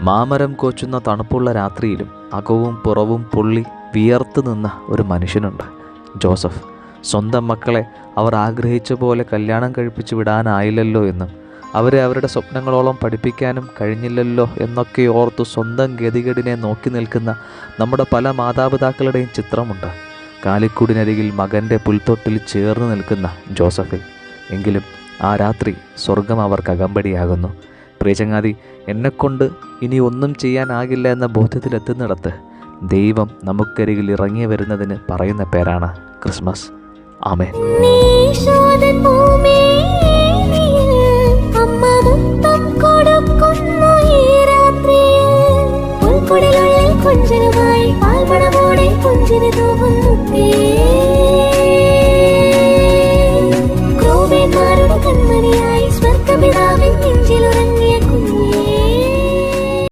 മാമരം കോച്ചുന്ന തണുപ്പുള്ള രാത്രിയിലും അകവും പുറവും പൊള്ളി വിയർത്ത് നിന്ന ഒരു മനുഷ്യനുണ്ട്. ജോസഫ് സ്വന്തം മക്കളെ അവർ ആഗ്രഹിച്ച പോലെ കല്യാണം കഴിപ്പിച്ച് വിടാനായില്ലല്ലോ എന്നും അവരെ അവരുടെ സ്വപ്നങ്ങളോളം പഠിപ്പിക്കാനും കഴിഞ്ഞില്ലല്ലോ എന്നൊക്കെ ഓർത്തു സ്വന്തം ഗതികേടിനെ നോക്കി നിൽക്കുന്ന നമ്മുടെ പല മാതാപിതാക്കളുടെയും ചിത്രമുണ്ട്. കാലിക്കൂടിനരികിൽ മകന്റെ പുൽത്തൊട്ടിൽ ചേർന്ന് നിൽക്കുന്ന ജോസഫിൽ. എങ്കിലും ആ രാത്രി സ്വർഗം അവർക്ക് അകമ്പടിയാകുന്നു പ്രിയചങ്ങാതി എന്നെക്കൊണ്ട് ഇനി ഒന്നും ചെയ്യാനാകില്ല എന്ന ബോധ്യത്തിലെത്തുന്നിടത്ത് ദൈവം നമുക്കരികിൽ ഇറങ്ങി വരുന്നതിന് പറയുന്ന പേരാണ് ക്രിസ്മസ്. ആമേ കൊടുക്കുന്നു ഈ രാത്രി ഉൾക്കുടലുള്ളിൽ കൊഞ്ചനുമായി